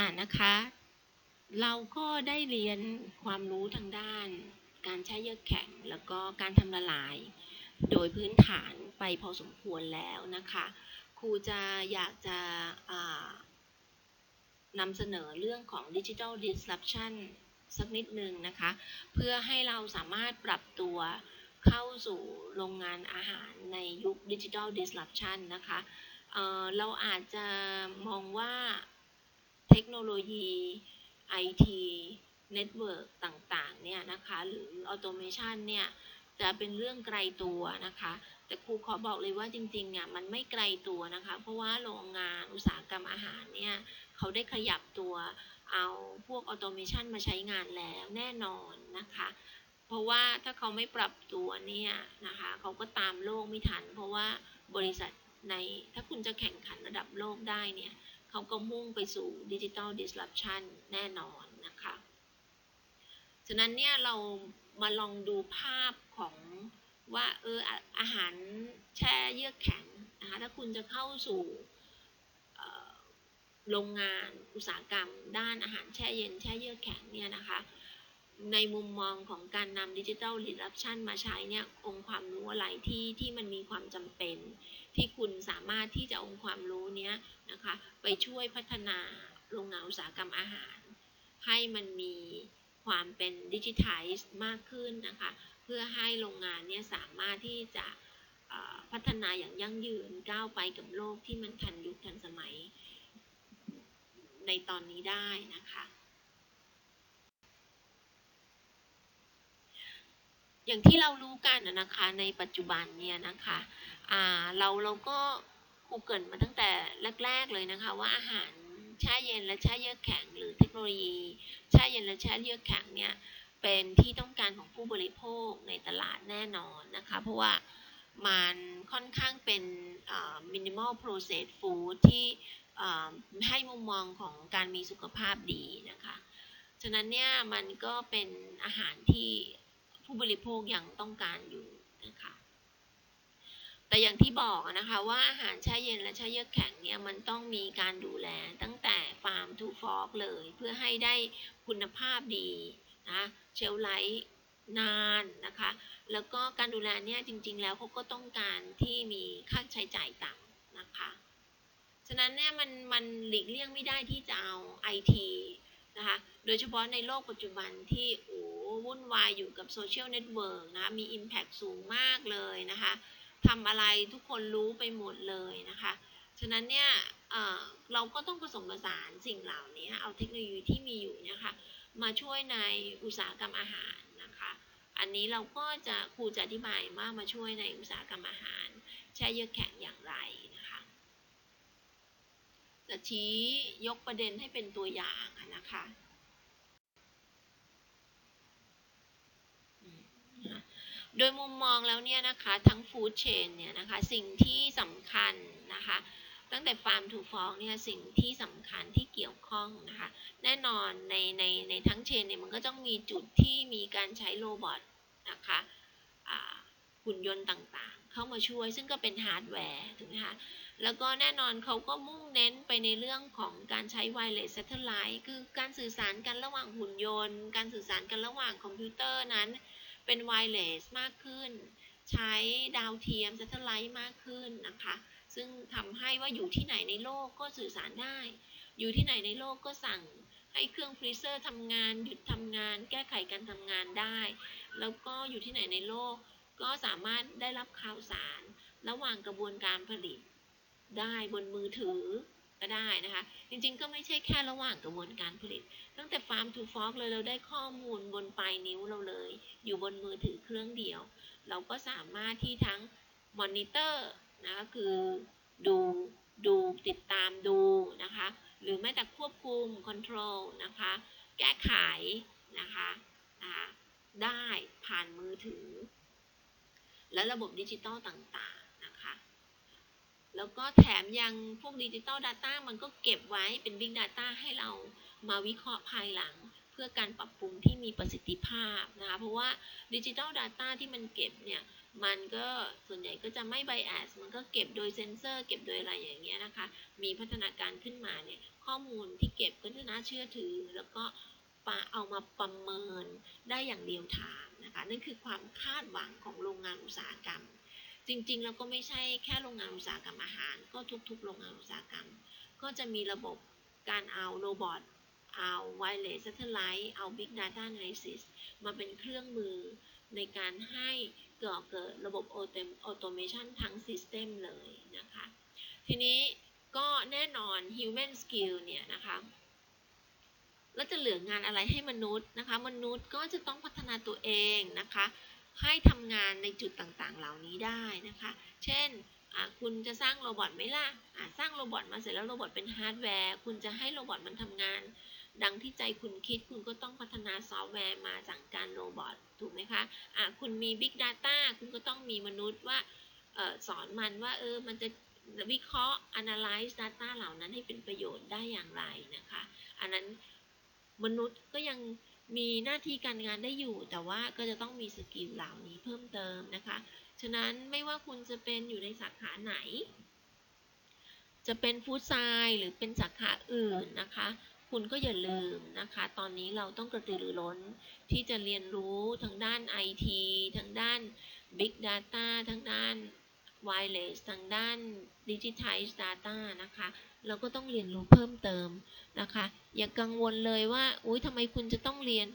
อ่านนะคะ เราก็ได้เรียนความรู้ทางด้าน การใช้เยือกแข็ง แล้วก็การทำละลาย โดยพื้นฐานไปพอสมควรแล้วนะคะ ครูจะอยากจะนำเสนอเรื่องของ Digital Disruption สักนิดหนึ่งนะคะ เพื่อให้เราสามารถปรับตัวเข้าสู่โรงงานอาหารในยุค Digital Disruption นะคะเเราอาจจะมองว่า ทคโนโลยี IT Network ต่างๆเนี่ยนะคะหรือ Automation เนี่ยจะเป็นเรื่องไกลตัวนะคะ แต่ครูขอบอกเลยว่าจริงๆเนี่ยมันไม่ไกลตัวนะคะ เพราะว่าโรงงานอุตสาหกรรมอาหารเนี่ยเขาได้ขยับตัวเอาพวกออโตเมชันมาใช้งานแล้วแน่นอนนะคะ เพราะว่าถ้าเขาไม่ปรับตัวเนี่ยนะคะเขาก็ตามโลกไม่ทัน เพราะว่าบริษัทในถ้าคุณจะแข่งขันระดับโลกได้เนี่ย เขาก็มุ่งไปสู่ดิจิ t a ลดิสล p ชันแน่นอนนะคะ ฉะนั้นเนี่ยเรามาลองดูภาพของว่าเอออาหารแช่เยือกแข็งนะคะถ้าคุณจะเข้าสู่โรงงานอุตสาหกรรม ด้านอาหารแช่เย็นแช่เยือกแข็งเนี่ยนะคะในมุมมองของการนำดิจิทัลดิสรัปชันมาใช้เนี่ยองค์ความรู้อะไรที่ที่มันมีความจำเป็น ที่คุณสามารถที่จะองค์ความรู้เนี้ยนะคะไปช่วยพัฒนาโรงงานอุตสาหกรรมอาหาร ให้มันมีความเป็นดิจิทัลมากขึ้นนะคะเพื่อให้โรงงานเนี่ยสามารถที่จะพัฒนาอย่างยั่งยืนก้าวไปกับโลกที่มันทันยุคทันสมัยในตอนนี้ได้นะคะ อย่างที่เรารู้กันนะคะในปัจจุบันเนี่ยนะคะอ่าเราเราก็ครูเกรินมาตั้งแต่แรก ๆเลยนะคะว่าอาหารแช่เย็นและแช่เยือกแข็ง หรือเทคโนโลยีแช่เย็นและแช่เยือกแข็งเนี่ยเป็นที่ต้องการของผู้บริโภคในตลาดแน่นอนนะคะเพราะว่ามันค่อนข้างเป็นมินิมอลโปรเซสฟู้ดที่ให้มุมมองของการมีสุขภาพดีนะคะ ฉะนั้นเนี่ยมันก็เป็นอาหารที่ ผู้บริโภคยังต้องการอยู่นะคะแต่อย่างที่บอกนะคะว่าอาหารแช่เย็นและแช่เยือกแข็งเนี่ยมันต้องมีการดูแลตั้งแต่ฟาร์มทูฟอกเลย เพื่อให้ได้คุณภาพดีนะเชลไลท์นานนะคะ แล้วก็การดูแลเนี่ยจริง ๆ แล้วเขาก็ต้องการที่มีค่าใช้จ่ายต่ำนะคะฉะนั้นเนี่ยมันมันหลีกเลี่ยงไม่ได้ที่จะเอา IT นะคะโดยเฉพาะในโลกปัจจุบันที่โอ้ วุ่นวายอยู่กับโซเชียลเน็ตเวิร์กนะคะมี Impact สูงมากเลยนะคะทำอะไรทุกคนรู้ไปหมดเลยนะคะฉะนั้นเนี่ยเเราก็ต้องผสมผสานสิ่งเหล่านี้เอาเทคโนโลยีที่มีอยู่นี่ยค่ะมาช่วยในอุตสาหกรรมอาหารนะคะ อันนี้เราก็จะครูจะอธิบายว่ามาช่วยในอุตสาหกรรมอาหาร แช่เยือกแข็งอย่างไรนะคะจะชี้ยกประเด็นให้เป็นตัวอย่างนะคะอืมนะคะ โดยมุมมองแล้วเนี่ยนะคะทั้งฟู้ดเชนเนี่ยนะคะสิ่งที่สำคัญนะคะตั้งแต่ฟาร์มทูฟองเนี่ยสิ่งที่สำคัญที่เกี่ยวข้องนะคะแน่นอนในในในทั้งเชนเนี่ยมันก็ต้องมีจุดที่มีการใช้โรบอทนะคะหุ่นยนต์ต่างๆ เข้ามาช่วยซึ่งก็เป็นฮาร์ดแวร์ถูกไหมคะแล้วก็แน่นอนเขาก็มุ่งเน้นไปในเรื่องของการใช้ไวเลส s ซ t ไลท์คือการสื่อสารกันระหว่างหุ่นยนต์ การสื่อสารกันระหว่างคอมพิวเตอร์นั้น เป็นไวเลสมากขึ้น ใช้ดาวเทียม s ซ t ไลท์มากขึ้นนะคะ ซึ่งทำให้ว่าอยู่ที่ไหนในโลกก็สื่อสารได้ อยู่ที่ไหนในโลกก็สั่งให้เครื่องฟรีเซอร์ทำงานหยุดทำงาน แก้ไขการทำงานได้ แล้วก็อยู่ที่ไหนในโลก ก็สามารถได้รับข่าวสาร ระหว่างกระบวนการผลิต ได้บนมือถือ ก็ได้นะคะ จริงๆ ก็ไม่ใช่แค่ระหว่างกระบวนการผลิต ตั้งแต่ Farm to Fork เลยเราได้ข้อมูลบนปลายนิ้วเราเลย อยู่บนมือถือเครื่องเดียว เราก็สามารถที่ทั้งมอนิเตอร์นะก็คือดูดูติดตามดูนะคะ หรือแม้แต่ควบคุม control นะคะ แก้ไขนะคะนะคะได้ผ่านมือถือ และระบบดิจิตอลต่างๆ แล้วก็แถมยังพวกดิจิตอล Data มันก็เก็บไว้เป็น Big Data ให้เรามาวิเคราะห์ภายหลัง เพื่อการปรับปรุงที่มีประสิทธิภาพนะคะเพราะว่าดิจิตอล Data ที่มันเก็บเนี่ยมันก็ส่วนใหญ่ก็จะไม่ bias มันก็เก็บโดยเซนเซอร์ เก็บโดยอะไรอย่างเงี้ยนะคะ มีพัฒนาการขึ้นมาเนี่ยข้อมูลที่เก็บก็จะน่าเชื่อถือ แล้วก็ปาเอามาประเมินได้อย่างเรียลไทม์นะคะนั่นคือความคาดหวังของโรงงานอุตสาหกรรม จริงๆ แล้วก็ไม่ใช่แค่โรงงานอุตสาหกรรมอาหาร ก็ทุกๆ โรงงานอุตสาหกรรม ก็จะมีระบบการเอาโรบอทเอา wireless satellite เอา big data analysis มาเป็นเครื่องมือในการให้เกิดเกิดระบบ automation ทั้ง system เลยนะคะ ทีนี้ก็แน่นอน human skill เนี่ยนะคะแล้วจะเหลืองานอะไรให้มนุษย์นะคะ มนุษย์ก็จะต้องพัฒนาตัวเองนะคะ ให้ทำงานในจุดต่างๆ เหล่านี้ได้นะคะ เช่นคุณจะสร้างโรบอทไหมล่ะสร้างโรบอทมาเสร็จแล้วโรบอทเป็นฮาร์ดแวร์ คุณจะให้โรบอทมันทำงาน ดังที่ใจคุณคิด คุณก็ต้องพัฒนาซอฟต์แวร์มาสั่งการโรบอท ถูกไหมคะะคุณมี Big Data คุณก็ต้องมีมนุษย์ว่าออสอนมันว่าเออ มันจะวิเคราะห์ analyze data เหล่านั้นให้เป็นประโยชน์ได้อย่างไรนะคะ อันนั้นมนุษย์ก็ยัง มีหน้าที่การงานได้อยู่ แต่ว่าก็จะต้องมีสกิลเหล่านี้เพิ่มเติมนะคะ ฉะนั้นไม่ว่าคุณจะเป็นอยู่ในสาขาไหน จะเป็นฟู้ดไซน์หรือเป็นสาขาอื่นนะคะ คุณก็อย่าลืมนะคะ ตอนนี้เราต้องกระตือรือร้นที่จะเรียนรู้ทางด้าน IT ทางด้าน Big Data ทางด้าน Wireless ทางด้าน Digitize Data นะคะ เราก็ต้องเรียนรู้เพิ่มเติมนะคะ อย่ากังวลเลยว่าอุ้ยทำไมคุณจะต้องเรียน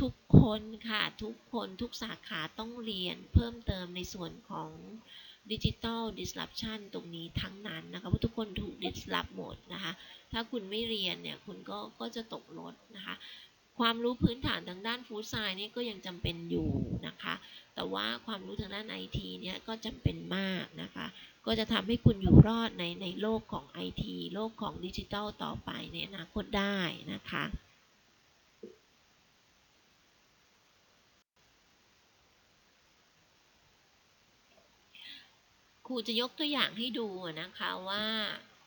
ทุกคนค่ะ ทุกคนทุกสาขาต้องเรียนเพิ่มเติมในส่วนของดิจิทัลดิสลอปชันตรงนี้ทั้งนั้นนะคะเพราะทุกคนถูกดิสลอปหมดนะคะ ถ้าคุณไม่เรียนเนี่ย คุณก็ก็จะตกรถนะคะ ความรู้พื้นฐานทางด้านฟู้ดไซน์นี่ก็ยังจำเป็นอยู่นะคะ แต่ว่าความรู้ทางด้านไอทีเนี่ยก็จำเป็นมากนะคะ ก็จะทำให้คุณอยู่รอดในในโลกของไอทีโลกของดิจิทัลต่อไปในอนาคตได้นะคะครูจะยกตัวอย่างให้ดูนะคะว่า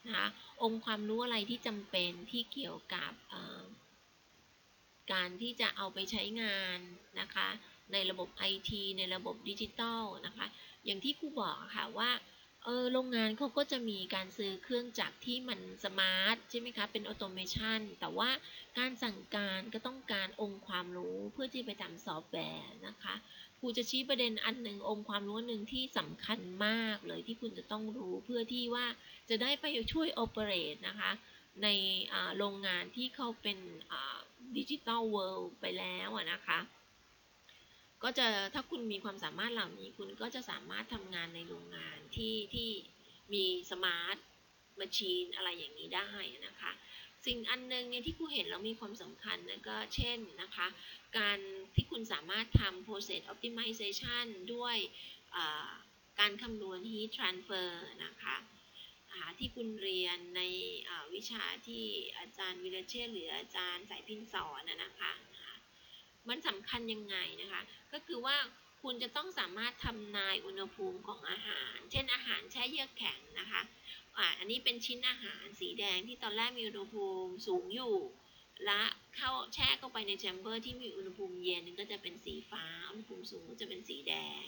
นะคะองค์ความรู้อะไรที่จำเป็นที่เกี่ยวกับ การที่จะเอาไปใช้งานนะคะ ในระบบ IT ในระบบดิจิตอลนะคะ อย่างที่ครูบอกค่ะว่าเออโรงงานเขาก็จะมีการซื้อเครื่องจักรที่มันสมาร์ทใช่ไหมคะ เป็นออโตเมชันแต่ว่าการสั่งการก็ต้องการองค์ความรู้เพื่อที่ไปทำซอฟต์แวร์นะคะครูจะชี้ประเด็นอันหนึ่งองค์ความรู้หนึ่งที่สำคัญมากเลยที่คุณจะต้องรู้เพื่อที่ว่าจะได้ไปช่วยโอเปเรตนะคะ ในโรงงานที่เขาเป็น ดิจิตอลเวิลด์ไปแล้วนะคะ ก็จะถ้าคุณมีความสามารถเหล่านี้คุณก็จะสามารถทำงานในโรงงานที่ที่มีสมาร์ทมชชีนอะไรอย่างนี้ได้นะคะ สิ่งอันนึงเนี่ยที่ครูเห็นแล้วมีความสำคัญนะก็เช่นนะคะ การที่คุณสามารถทำ process optimization ด้วยการคำนวณ heat transfer นะคะ ที่คุณเรียนในวิชาที่อาจารย์วิรเชษหรืออาจารย์สายพินสอนนะคะมันสำคัญยังไงนะคะ ก็คือว่าคุณจะต้องสามารถทำนายอุณหภูมิของอาหาร เช่นอาหารแช่เยือกแข็งนะคะอันนี้เป็นชิ้นอาหารสีแดงที่ตอนแรกมีอุณหภูมิสูงอยู่ และเข้าแช่เข้าไปในแชมเบอร์ที่มีอุณหภูมิเย็นก็จะเป็นสีฟ้า อุณหภูมิสูงก็จะเป็นสีแดง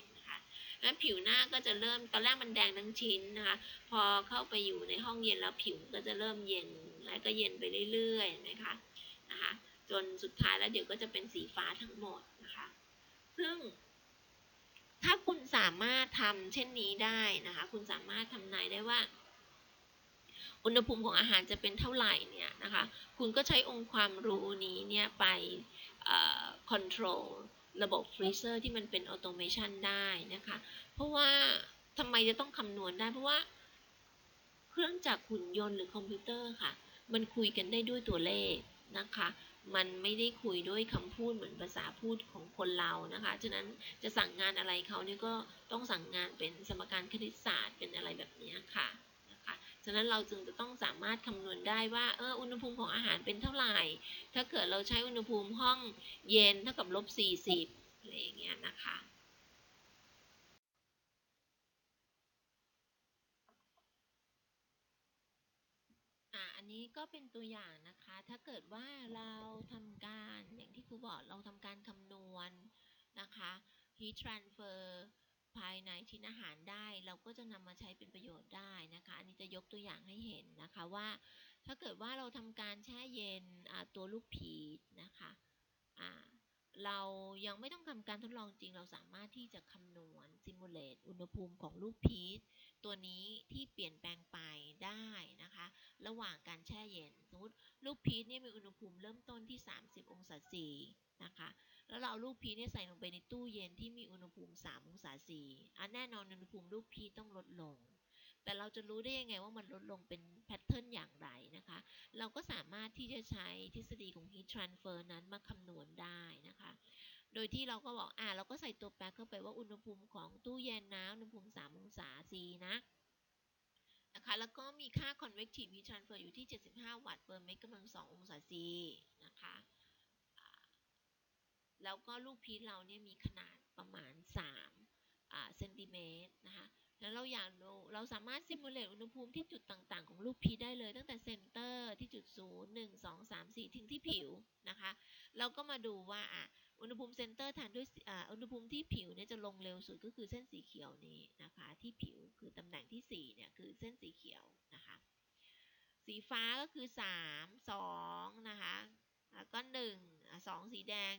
นั้นผิวหน้าก็จะเริ่มตอนแรกมันแดงทั้งชิ้นนะคะ พอเข้าไปอยู่ในห้องเย็นแล้วผิวก็จะเริ่มเย็นแล้วก็เย็นไปเรื่อยๆนะคะนะคะ จนสุดท้ายแล้วเดี๋ยวก็จะเป็นสีฟ้าทั้งหมดนะคะ ซึ่ง ถ้าคุณสามารถทำเช่นนี้ได้นะคะ คุณสามารถทำนายได้ว่าอุณหภูมิของอาหารจะเป็นเท่าไหร่เนี่ยนะคะ คุณก็ใช้องค์ความรู้นี้เนี่ยไปคอนโทรล ระบบฟรีเซอร์ที่มันเป็นออโตเมชันได้นะคะ เพราะว่าทำไมจะต้องคำนวณได้ เพราะว่า เครื่องจักรหุ่นยนต์หรือคอมพิวเตอร์ค่ะ มันคุยกันได้ด้วยตัวเลขนะคะ มันไม่ได้คุยด้วยคำพูดเหมือนภาษาพูดของคนเรานะคะ ฉะนั้นจะสั่งงานอะไรเขาเนี่ยก็ต้องสั่งงานเป็นสมการคณิตศาสตร์เป็นอะไรแบบนี้ค่ะ ฉะนั้นเราจึงจะต้องสามารถคำนวณได้ว่าเอออุณหภูมิของอาหารเป็นเท่าไหร่ ถ้าเกิดเราใช้อุณหภูมิห้องเย็นเท่ากับลบ40อะไรอย่างเงี้ยนะคะอันนี้ก็เป็นตัวอย่างนะคะ ถ้าเกิดว่าเราทำการอย่างที่ครูบอกเราทำการคำนวณนะคะ heat transfer ภายในชิ้นอาหารได้ เราก็จะนำมาใช้เป็นประโยชน์ได้นะคะ อันนี้จะยกตัวอย่างให้เห็นนะคะว่า ถ้าเกิดว่าเราทำการแช่เย็นตัวลูกพีชนะคะเรายังไม่ต้องทำการทดลองจริง เราสามารถที่จะคำนวณ simulate อุณหภูมิของลูกพีชตัวนี้ที่เปลี่ยนแปลงไปได้นะคะ ระหว่างการแช่เย็น สมมติลูกพีชเนี่ยมีอุณหภูมิเริ่มต้นที่ 30 องศาซีนะคะ แล้วเราเอาลูกพีเนี่ยใส่ลงไปในตู้เย็นที่มีอุณหภูมิ3องศาซีอันแน่นอนอุณหภูมิลูกพีต้องลดลง แต่เราจะรู้ได้ยังไงว่ามันลดลงเป็นแพทเทิร์นอย่างไรนะคะ เราก็สามารถที่จะใช้ทฤษฎีของ heat transfer นั้นมาคำนวณได้นะคะ โดยที่เราก็บอกอ่าเราก็ใส่ตัวแปรเข้าไปว่าอุณหภูมิของตู้เย็นนะอุณหภูมิ3องศาซีนะนะคะแล้วก็มีค่า convective heat transfer อยู่ที่ 75 วัตต์ per เมตรกำลัง 2 องศาซีนะคะ แล้วก็ลูกพีชเราเนี่ยมีขนาดประมาณ3าเซนติเมตรนะคะแล้วเราอยากดูเราสามารถซิมูเลตอุณหภูมิที่จุดต่างๆ ของลูกพีชได้เลย ตั้งแต่เซนเตอร์ที่จุดศูนย์หนึ่งสองสามสี่ถึงที่ผิวนะคะเราก็มาดูว่าอะอุณหภูมิเซนเตอร์ทานด้วยอุณหภูมิที่ผิวเนี่ยจะลงเร็วสุดก็คือเส้นสีเขียวนี้นะคะที่ผิวคือตำแหน่งที่สี่เนี่ยคือเส้นสีเขียวนะคะสีฟ้าก็คือสามสองนะคะ ก็หนึ่งสองสีแดง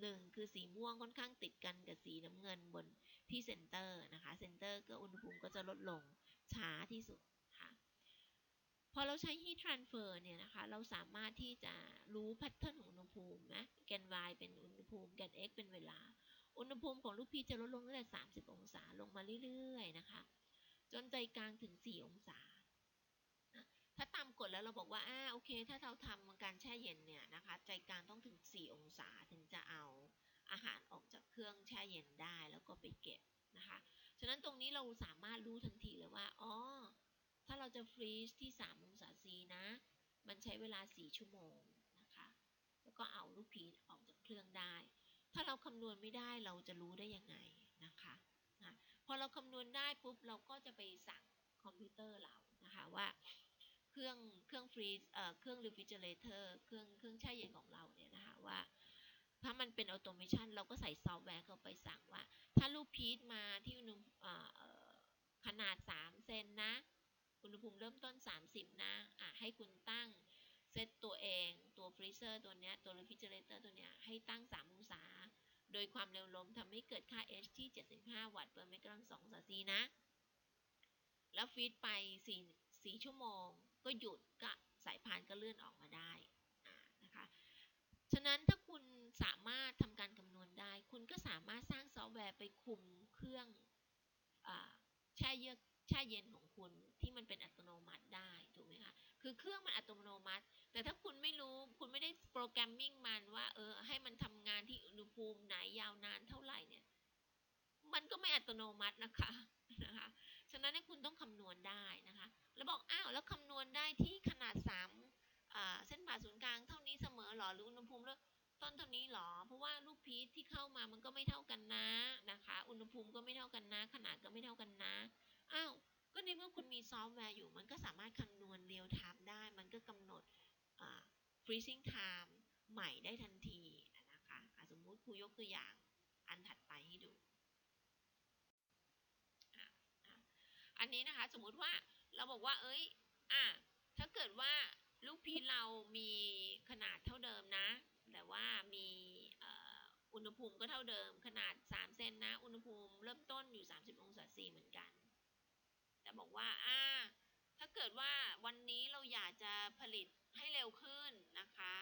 หนึ่งคือสีม่วงค่อนข้างติดกันกับสีน้ำเงินบนที่เซนเตอร์นะคะเซนเตอร์ก็อุณหภูมิก็จะลดลงช้าที่สุดค่ะพอเราใช้ heat transfer เนี่ยนะคะ เราสามารถที่จะรู้แพทเทิร์นของอุณหภูมินะแกน y เป็นอุณหภูมิแกน x เป็นเวลา อุณหภูมิของลูกพีจะลดลงตั้งแต่ 30 องศาลงมาเรื่อยๆนะคะ จนใจกลางถึง 4 องศา กฎแล้วเราบอกว่าอ่าโอเค ถ้าเราทำการแช่เย็นเนี่ยนะคะ ใจกลางต้องถึง 4 องศาถึงจะเอาอาหารออกจากเครื่องแช่เย็นได้แล้วก็ไปเก็บนะคะ ฉะนั้นตรงนี้เราสามารถรู้ทันทีเลยว่า อ๋อ ถ้าเราจะฟรีซที่ 3 องศาซีนะ มันใช้เวลา 4 ชั่วโมงนะคะ แล้วก็เอาลูกพีชออกจากเครื่องได้ ถ้าเราคำนวณไม่ได้เราจะรู้ได้ยังไงนะคะนะพอเราคำนวณได้ปุ๊บเราก็จะไปสั่งคอมพิวเตอร์เรานะคะว่า เครื่องเครื่องฟรีซเอ่อเครื่องรีฟิเจเรเตอร์เครื่องเครื่องแช่เย็นของเราเนี่ยนะคะว่าถ้ามันเป็นออโตเมชันเราก็ใส่ซอฟต์แวร์เข้าไปสั่งว่า ถ้าลูกพีชมาที่อุณหภูมิขนาด 3 เซนนะ อุณหภูมิเริ่มต้น 30 นะอะให้คุณตั้งเซตตัวเองตัวฟรีเซอร์ตัวเนี้ยตัวรีฟิเจเรเตอร์ตัวเนี้ยให้ตั้ง 3 องศา โดยความเร็วลมทำให้เกิดค่า H ที่ 75 วัตต์เปอร์เมตรกำลัง2องศาซีนะ แล้วฟีดไป 4 4 ชั่วโมง ก็หยุดก็สายพานก็เลื่อนออกมาได้นะคะ ฉะนั้นถ้าคุณสามารถทำการคำนวณได้ คุณก็สามารถสร้างซอฟต์แวร์ไปคุมเครื่องอแช่เยือกแช่เย็นของคุณที่มันเป็นอัตโนมัติได้ถูกไหมคะ คือเครื่องมันอัตโนมัติ แต่ถ้าคุณไม่รู้คุณไม่ได้โปรแกรมมิ่งมันว่าเออให้มันทำงานที่อุณหภูมิไหนยาวนานเท่าไหร่เนี่ย มันก็ไม่อัตโนมัตินะคะนะคะ ฉะนั้นคุณต้องคำนวณได้นะคะ แล้วบอกอ้าวแล้วคำนวณได้ที่ขนาด3อ่าเส้นผ่าศูนย์กลางเท่านี้เสมอหรอหรืออุณหภูมิแล้วต้นเท่านี้หรอ เพราะว่าลูกพีชที่เข้ามามันก็ไม่เท่ากันนะนะคะ อุณหภูมิก็ไม่เท่ากันนะ ขนาดก็ไม่เท่ากันนะอ้าวก็ในเมื่อคุณมีซอฟต์แวร์อยู่ มันก็สามารถคำนวณเรียลไทม์ได้ มันก็กำหนด freezing time ใหม่ได้ทันทีนะคะะสมมุติครูยกตัวอย่างอันถัดไปให้ดู อันนี้นะคะ สมมุติว่า เราบอกว่า เอ้ย อะ ถ้าเกิดว่าลูกพีชเรามีขนาดเท่าเดิมนะ แต่ว่ามีอุณหภูมิก็เท่าเดิม ขนาด 3 เซนนะ อุณหภูมิเริ่มต้นอยู่ 30 องศาซีเหมือนกัน แต่บอกว่า อ่า ถ้าเกิดว่าวันนี้เราอยากจะผลิตให้เร็วขึ้นนะคะ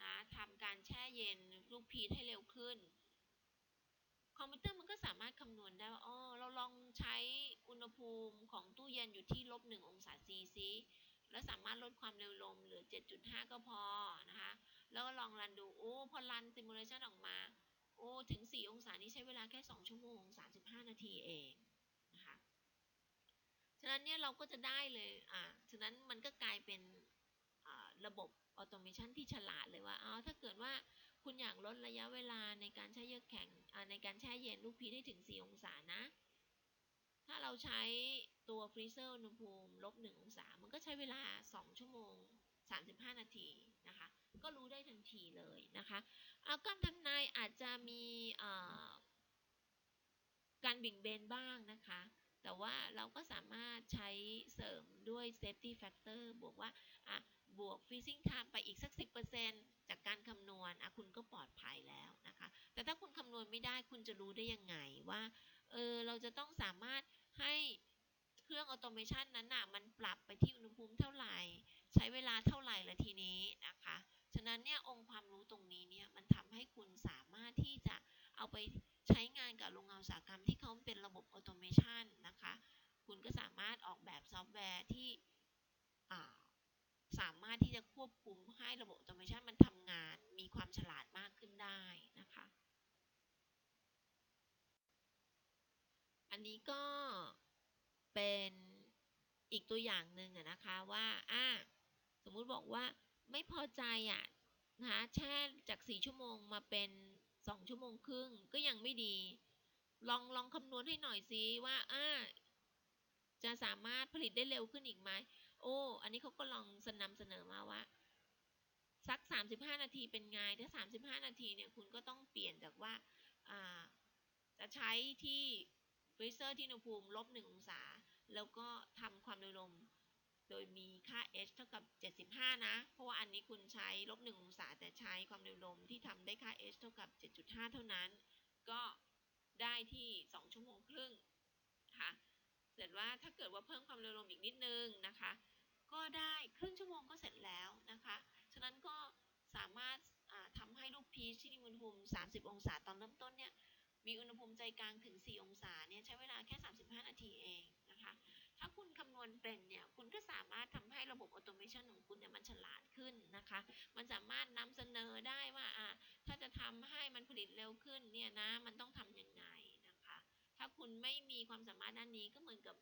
นะทำการแช่เย็นลูกพีชให้เร็วขึ้น อมพิวเตอร์มันก็สามารถคำนวณได้ว่าอ๋อเราลองใช้อุณหภูมิของตู้เย็นอยู่ที่ลบ1องศาซีซิแล้วสามารถลดความเร็วลมเหลือ 7.5 ก็พอนะคะ แล้วก็ลองรันดู โอ้ พอรันซิมูเลชันออกมา โอ้ ถึง 4 องศานี้ใช้เวลาแค่ 2 ชั่วโมง 35 นาทีเองนะคะ ฉะนั้นเนี่ยเราก็จะได้เลย อ่า ฉะนั้นมันก็กลายเป็นระบบออโตเมชันที่ฉลาดเลยว่าอ๋อถ้าเกิดว่า คุณอยากลดระยะเวลาในการแช่เยือกแข็งในการแช่เย็นลูกพีชให้ถึง 4 องศานะ ถ้าเราใช้ตัวฟรีเซอร์อุณหภูมิลบ 1 องศา มันก็ใช้เวลา 2 ชั่วโมง 35 นาทีนะคะ ก็รู้ได้ทันทีเลยนะคะเอาการทำนายอาจจะมีการบี่งเบนบ้างนะคะ แต่ว่าเราก็สามารถใช้เสริมด้วย safety factor บวกว่าอะ บวก freezing time ไปอีกสัก 10%จากการคำนวณอะคุณก็ปลอดภัยแล้วนะคะ แต่ถ้าคุณคำนวณไม่ได้คุณจะรู้ได้ยังไงว่าเออเราจะต้องสามารถให้เครื่องออโตเมชันนั้นน่ะมันปรับไปที่อุณหภูมิเท่าไหร่ ใช้เวลาเท่าไหร่ละทีนี้นะคะ ฉะนั้นเนี่ยองค์ความรู้ตรงนี้เนี่ยมันทำให้คุณสามารถที่จะเอาไปใช้งานกับโรงงานอุตสาหกรรมที่เขาเป็นระบบออโตเมชันนะคะ คุณก็สามารถออกแบบซอฟต์แวร์ที่อ่าสามารถที่จะ คุมให้ระบบออโตเมชันมันทำงานมีความฉลาดมากขึ้นได้นะคะ อันนี้ก็เป็นอีกตัวอย่างหนึ่งนะคะว่าอ่าสมมุติบอกว่าไม่พอใจอะนะคะแช่จาก 4 ชั่วโมงมาเป็น 2 ชั่วโมงครึ่งก็ยังไม่ดี ลองลองคำนวณให้หน่อยสิว่าอ่าจะสามารถผลิตได้เร็วขึ้นอีกไหมโอ้ อันนี้เขาก็ลองสนำเสนอมาว่า สัก 35 นาทีเป็นไง ถ้า 35 นาทีเนี่ยคุณก็ต้องเปลี่ยนจากว่าจะใช้ที่ฟรีเซอร์ที่อุณหภูมิลบ1องศา แล้วก็ทำความเร็วลมโดยมีค่า h เท่ากับ 75 นะ เพราะว่าอันนี้คุณใช้ลบ1องศา แต่ใช้ความเร็วลมที่ทำได้ค่า h เท่ากับ 7.5 เท่านั้น ก็ได้ที่ 2 ชั่วโมงครึ่งค่ะเสร็จว่าถ้าเกิดว่าเพิ่มความเร็วลมอีกนิดนึงนะคะ ก็ได้ครึ่งชั่วโมงก็เสร็จแล้วนะคะ ฉะนั้นก็สามารถทำให้ลูกพีชที่มีอุณหภูมิ 30 องศาตอนเริ่มต้นเนี่ยมีอุณหภูมิใจกลางถึง 4 องศาเนี่ยใช้เวลาแค่ 35 นาทีเองนะคะ ถ้าคุณคำนวณเป็นเนี่ยคุณก็สามารถทำให้ระบบออโตเมชันของคุณเนี่ยมันฉลาดขึ้นนะคะ มันสามารถนำเสนอได้ว่าอ่าถ้าจะทำให้มันผลิตเร็วขึ้นเนี่ยนะมันต้องทำยังไงนะคะ ถ้าคุณไม่มีความสามารถด้านนี้ก็เหมือนกับ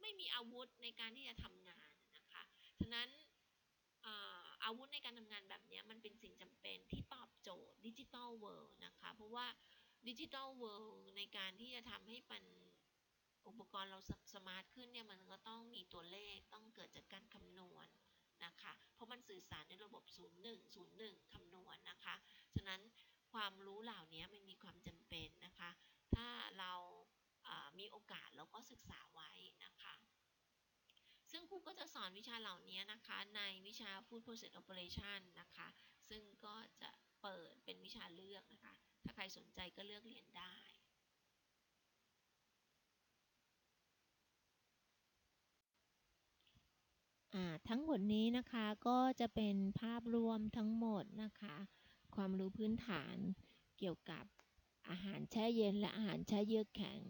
ไม่มีอาวุธในการที่จะทำงานนะคะ ฉะนั้น อาวุธในการทำงานแบบนี้มันเป็นสิ่งจำเป็นที่ตอบโจทย์ดิจิทัลเวิลด์นะคะ เพราะว่าดิจิทัลเวิลด์ในการที่จะทำให้มันอุปกรณ์เราสมาร์ทขึ้นเนี่ยมันก็ต้องมีตัวเลขต้องเกิดจากการคำนวณนะคะ เพราะมันสื่อสารในระบบ 01 01 คำนวณนะคะ ฉะนั้นความรู้เหล่านี้มันมีความจำเป็นนะคะ ถ้าเรามีโอกาสเราก็ศึกษาไว้นะคะ ซึ่งครูก็ จะสอนวิชาเหล่านี้นะคะในวิชา Food Process Operation นะคะ ซึ่งก็จะเปิดเป็นวิชาเลือกนะคะ ถ้าใครสนใจก็เลือกเรียนได้ทั้งหมดนี้นะคะก็จะเป็นภาพรวมทั้งหมดนะคะ ความรู้พื้นฐานเกี่ยวกับอาหารแช่เย็นและอาหารแช่เยือกแข็ง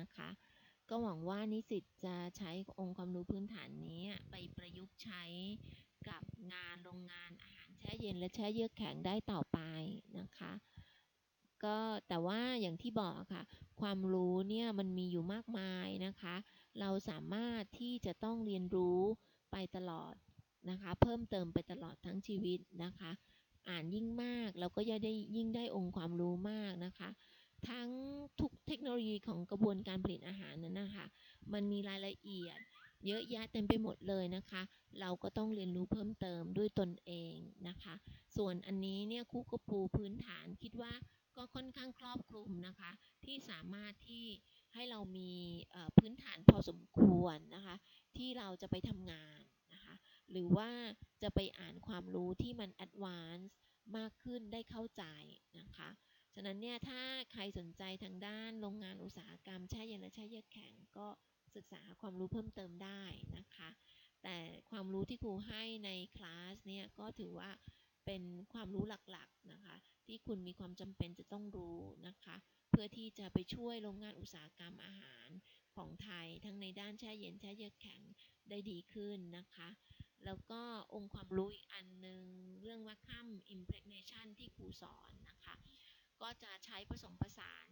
นะคะ ก็หวังว่านิสิตจะใช้องค์ความรู้พื้นฐานนี้ไปประยุกต์ใช้กับงานโรงงานอาหารแช่เย็นและแช่เยือกแข็งได้ต่อไปนะคะ ก็แต่ว่าอย่างที่บอกค่ะ ความรู้เนี่ยมันมีอยู่มากมายนะคะ เราสามารถที่จะต้องเรียนรู้ไปตลอดนะคะ เพิ่มเติมไปตลอดทั้งชีวิตนะคะ อ่านยิ่งมากเราก็จะได้ยิ่งได้องค์ความรู้มากนะคะ ทั้งทุกเทคโนโลยีของกระบวนการผลิตอาหารนั้นนะคะ มันมีรายละเอียด เยอะแยะเต็มไปหมดเลยนะคะ เราก็ต้องเรียนรู้เพิ่มเติมด้วยตนเองนะคะ ส่วนอันนี้เนี่ยคู่กระปูพื้นฐานคิดว่าก็ค่อนข้างครอบคลุมนะคะ ที่สามารถที่ให้เรามีพื้นฐานพอสมควรนะคะ ที่เราจะไปทำงานนะคะ หรือว่าจะไปอ่านความรู้ที่มันแอดวานซ์มากขึ้นได้เข้าใจนะคะ ฉะนั้นเนี่ยถ้าใครสนใจทางด้านโรงงานอุตสาหกรรมแช่เย็นและแช่เยือกแข็งก็ศึกษาความรู้เพิ่มเติมได้นะคะ แต่ความรู้ที่ครูให้ในคลาสเนี่ยก็ถือว่าเป็นความรู้หลักๆนะคะ ที่คุณมีความจำเป็นจะต้องรู้นะคะ เพื่อที่จะไปช่วยโรงงานอุตสาหกรรมอาหารของไทย ทั้งในด้านแช่เย็นแช่เยือกแข็งได้ดีขึ้นนะคะ แล้วก็องค์ความรู้อีกอันหนึ่งเรื่องว่าข้าม impregnation ที่ครูสอนนะคะ ก็จะใช้ผสมผสาน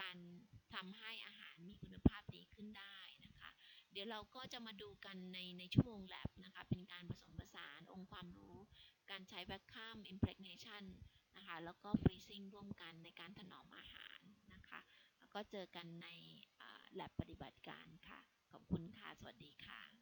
การทำให้อาหารมีคุณภาพดีขึ้นได้นะคะ เดี๋ยวเราก็จะมาดูกันในในชั่วโมงแลบนะคะ เป็นการผสมผสานองค์ความรู้ การใช้ vacuum impregnation นะคะ แล้วก็ freezing ร่วมกันในการถนอมอาหารนะคะ แล้วก็เจอกันใน lab ปฏิบัติการค่ะ ขอบคุณค่ะ สวัสดีค่ะ